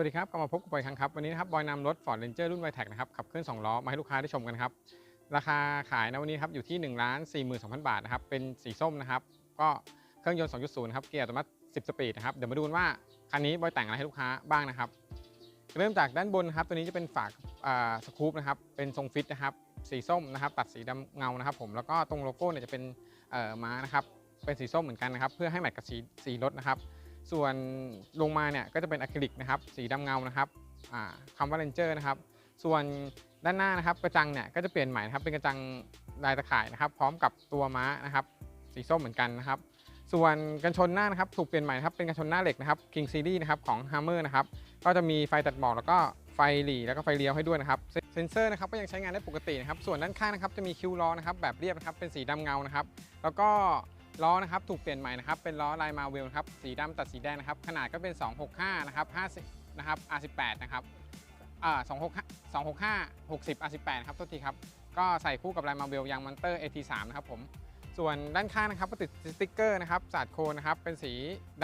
วัสดีครับกลับมาพบกับบอยครั้งครับวันนี้นะครับบอยนำรถ Ford Ranger รุ่น v i t e c นะครับขับเคลื่อน2ล้อมาให้ลูกค้าได้ชมกันครับราคาขายนะวันนี้ครับอยู่ที่1นึ่งล้านสี่หมื่นสองพันบาทนะครับเป็นสีส้มนะครับก็เครื่องยนต์ 2.0 ครับเกียร์อัตโนมัติ 10 สปีดนะครับเดี๋ยวมาดูนว่าคันนี้บอยแต่งอะไรให้ลูกค้าบ้างนะครับ เริ่มจากด้านบนนะครับตัวนี้จะเป็นฝากสกู๊ปนะครับเป็นทรงฟิตนะครับสีส้มนะครับตัดสีดำเงานะครับ ผมแล้วก็ตรงโลโก้เนี่ยจะเป็นม้านะครับเป็นสีส้มเหมือนกันนะครับเพื่อให้แมทกับสีสีรถนะครับ ส่วนลงมาเนี่ยก็จะเป็นอะคริลิกนะครับสีดำเงานะครับคำว่า Ranger นะครับ ส่วนด้านหน้านะครับกระจังเนี่ยก็จะเปลี่ยนใหม่นะครับเป็นกระจังลายตะข่ายนะครับ พร้อมกับตัวม้านะครับ สีส้มเหมือนกันนะครับ ส่วนกันชนหน้านะครับถูกเปลี่ยนใหม่นะครับเป็นกันชนหน้าเหล็กนะครับ King Series นะครับของ Hammer นะครับก็จะมีไฟตัดหมอกแล้วก็ไฟหลีแล้วก็ไฟเลี้ยวให้ด้วยนะครับเซนเซอร์นะครับก็ยังใช้งานได้ปกตินะครับส่วนด้านข้างนะครับจะมีคิวล้อนะครับแบบเรียบนะครับเป็นสีดำเงานะครับ แล้วก็ ล้อนะครับถูกเปลี่ยนใหม่นะครับเป็นล้อลายมาเวลครับสีดำตัดสีแดงนะครับขนาดก็เป็น 265นะครับ50นะครับ R18 นะครับอ่า265 265 60 R18 ครับโทษทีครับก็ใส่คู่กับลายมาเวลยางมอนเตอร์ AT3 นะครับผมส่วนด้านข้างนะครับก็ติดสติ๊กเกอร์นะครับสาดโคนนะครับเป็นสี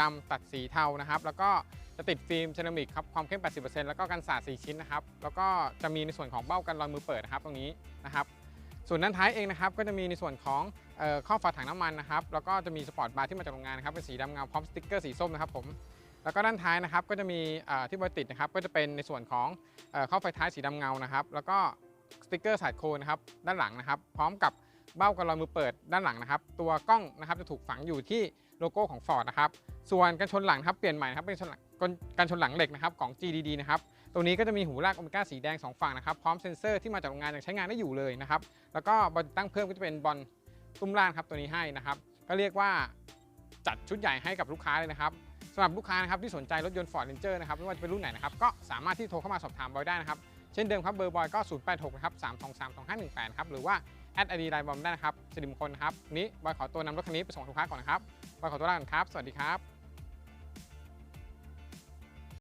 ดำตัดสีเทานะครับ แล้วก็จะติดฟิล์มเซรามิกครับความเข้ม 80%แล้วก็กันสาด4ชิ้นนะครับแล้วก็จะมีในส่วนของเบ้ากันรอยมือเปิดนะครับตรงนี้นะครับ ส่วนด้านท้ายเองนะครับก็จะมีในส่วนของออข้อฝาถังน้ำมันนะครับแล้วก็จะมีสปอร์ตบาร์ที่มาจากโรงงานนะครับเป็นสีดำเงาพร้อมสติ๊กเกอร์สีส้มนะครับผมแล้วก็ด้านท้ายนะครับก็จะมีที่บอยติดนะครับก็จะเป็นในส่วนของอข้อไฟท้ายสีดำเงานะครับแล้วก็สติ๊กเกอร์สายโคนนะครับด้านหลังนะครับ พร้อมกับเบ้ากันรอยมือเปิดด้านหลังนะครับ ตัวกล้องนะครับจะถูกฝังอยู่ที่โลโก้ของ Ford นะครับส่วนกันชนหลังครับเปลี่ยนใหม่นะครับเป็นชนหลัง กันชนหลังเหล็กนะครับของ GDD นะครับตรงนี้ก็จะมีหูลากโอเมก้าสีแดง 2 ฝั่งนะครับพร้อมเซ็นเซอร์ที่มาจากโรงงานยังใช้งานได้อยู่เลยนะครับแล้วก็บอลตั้งเพิ่มก็จะเป็นบอลตุ้มล่างครับตัวนี้ให้นะครับก็เรียกว่าจัดชุดใหญ่ให้กับลูกค้าเลยนะครับสำหรับลูกค้านะครับที่สนใจรถยนต์ Ford Ranger นะครับไม่ว่าจะเป็นรุ่นไหนนะครับก็สามารถที่โทรเข้ามาสอบถามบอยได้นะครับเช่นเดิมครับเบอร์บอยก็ 086นะครับ323 2518ครับหรือว่าแอดไอดีไลน์บอมได้นะครับสิริมงคลครับวันนี้บอยขอตัวนำรถคันนี้ไปส่งลูกค้าก่อนนะครับบอยขอตัวลาก่อนครับ สวัสดีครับ